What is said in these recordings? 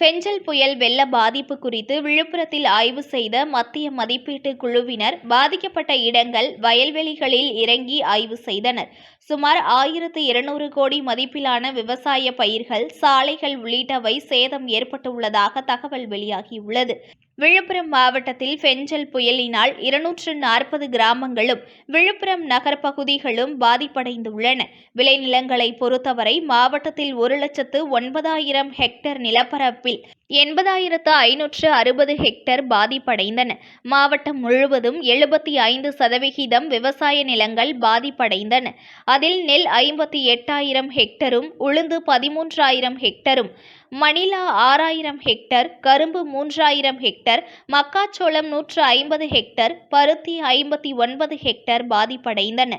பெஞ்சல் புயல் வெள்ள பாதிப்பு குறித்து விழுப்புரத்தில் ஆய்வு செய்த மத்திய மதிப்பீட்டு குழுவினர் பாதிக்கப்பட்ட இடங்கள் வயல்வெளிகளில் இறங்கி ஆய்வு செய்தனர். சுமார் ஆயிரத்து இருநூறு கோடி மதிப்பிலான விவசாய பயிர்கள் சாலைகள் உள்ளிட்டவை சேதம் ஏற்பட்டுள்ளதாக தகவல் வெளியாகியுள்ளது. விழுப்புரம் மாவட்டத்தில் ஃபெஞ்சல் புயலினால் இருநூற்று நாற்பது கிராமங்களும் விழுப்புரம் நகர் பகுதிகளும் பாதிப்படைந்துள்ளன. விளைநிலங்களை பொறுத்தவரை மாவட்டத்தில் ஒரு லட்சத்து ஒன்பதாயிரம் ஹெக்டேர் நிலப்பரப்பில் எண்பதாயிரத்து ஐநூற்று அறுபது ஹெக்டேர் பாதிப்படைந்தன. மாவட்டம் முழுவதும் எழுபத்தி ஐந்து சதவிகிதம் விவசாய நிலங்கள் பாதிப்படைந்தன. அதில் நெல் ஐம்பத்தி எட்டாயிரம் ஹெக்டரும் உளுந்து பதிமூன்றாயிரம் ஹெக்டரும் மணிலா ஆறாயிரம் ஹெக்டர் கரும்பு மூன்றாயிரம் ஹெக்டர் மக்காச்சோளம் நூற்று ஐம்பது ஹெக்டர் பருத்தி ஐம்பத்தி ஒன்பது ஹெக்டர் பாதிப்படைந்தன.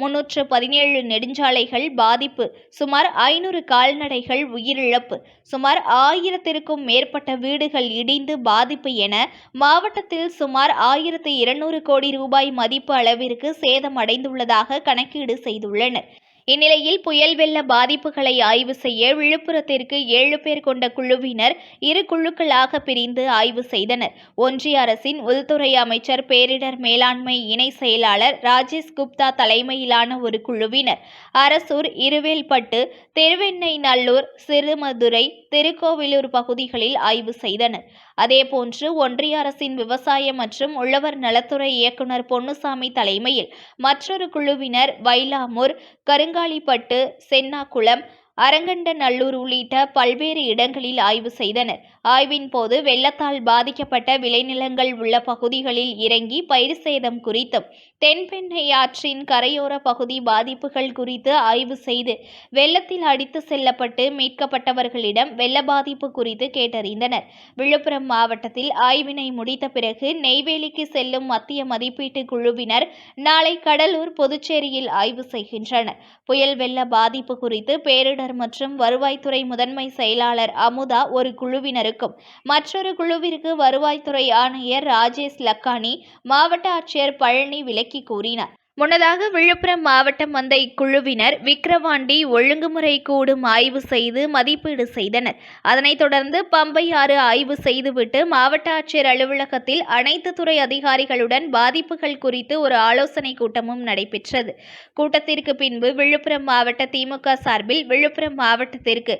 முன்னூற்று பதினேழு நெடுஞ்சாலைகள் பாதிப்பு சுமார் ஐநூறு கால்நடைகள் உயிரிழப்பு சுமார் ஆயிரத்திற்கும் மேற்பட்ட வீடுகள் இடிந்து பாதிப்பு என மாவட்டத்தில் சுமார் ஆயிரத்து இருநூறு கோடி ரூபாய் மதிப்பு அளவிற்கு சேதமடைந்துள்ளதாக கணக்கீடு செய்துள்ளனர். இந்நிலையில் புயல் வெள்ள பாதிப்புகளை ஆய்வு செய்ய விழுப்புரத்திற்கு ஏழு பேர் கொண்ட குழுவினர் இரு குழுக்களாக பிரிந்து ஆய்வு செய்தனர். ஒன்றிய அரசின் உள்துறை அமைச்சர் பேரிடர் மேலாண்மை இணை செயலாளர் ராஜேஷ் குப்தா தலைமையிலான ஒரு குழுவினர். அரசூர் இருவேல்பட்டு திருவெண்ணெய்நல்லூர் சிறுமதுரை திருக்கோவிலூர் பகுதிகளில் ஆய்வு செய்தனர். அதேபோன்று ஒன்றிய அரசின் விவசாய மற்றும் உழவர் நலத்துறை இயக்குநர் பொன்னுசாமி தலைமையில் மற்றொரு குழுவினர் வைலாமூர் கருங்காலிப்பட்டு சென்னாக்குளம் அரங்கண்டநல்லூர் உள்ளிட்ட பல்வேறு இடங்களில் ஆய்வு செய்தனர். ஆய்வின் போது வெள்ளத்தால் பாதிக்கப்பட்ட விளைநிலங்கள் உள்ள பகுதிகளில் இறங்கி பயிர் சேதம் குறித்தும் தென்பெண்ணை ஆற்றின் கரையோர பகுதி பாதிப்புகள் குறித்து ஆய்வு செய்து வெள்ளத்தில் அடித்து செல்லப்பட்டு மீட்கப்பட்டவர்களிடம் வெள்ள பாதிப்பு குறித்து கேட்டறிந்தனர். விழுப்புரம் மாவட்டத்தில் ஆய்வினை முடித்த பிறகு நெய்வேலிக்கு செல்லும் மத்திய மதிப்பீட்டு குழுவினர் நாளை கடலூர் புதுச்சேரியில் ஆய்வு செய்கின்றனர். புயல் வெள்ள பாதிப்பு குறித்து பேரிடர் மற்றும் வருவாய்த்துறை முதன்மை செயலாளர் அமுதா ஒரு குழுவினருக்கும். மற்றொரு குழுவிற்கு வருவாய்த்துறை ஆணையர் ராஜேஷ் லக்கானி மாவட்ட ஆட்சியர் பழனி விளக்கி கூறினார். முன்னதாக விழுப்புரம் மாவட்டம் வந்த இக்குழுவினர் விக்கிரவாண்டி ஒழுங்குமுறை கூடும் ஆய்வு செய்து மதிப்பீடு செய்தனர். அதனைத் தொடர்ந்து பம்பை ஆறு ஆய்வு செய்துவிட்டு மாவட்ட ஆட்சியர் அலுவலகத்தில் அனைத்து துறை அதிகாரிகளுடன் பாதிப்புகள் குறித்து ஒரு ஆலோசனை கூட்டமும் நடைபெற்றது. கூட்டத்திற்கு பின்பு விழுப்புரம் மாவட்ட திமுக சார்பில் விழுப்புரம் மாவட்டத்திற்கு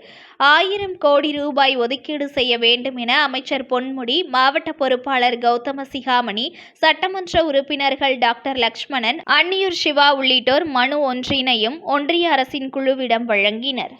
ஆயிரம் கோடி ரூபாய் ஒதுக்கீடு செய்ய வேண்டும் என அமைச்சர் பொன்முடி மாவட்ட பொறுப்பாளர் கௌதம சிகாமணி சட்டமன்ற உறுப்பினர்கள் டாக்டர் லக்ஷ்மணன் பன்னியூர் சிவா உள்ளிட்டோர் மனு ஒன்றினையும் ஒன்றிய அரசின் குழுவிடம் வழங்கினர்.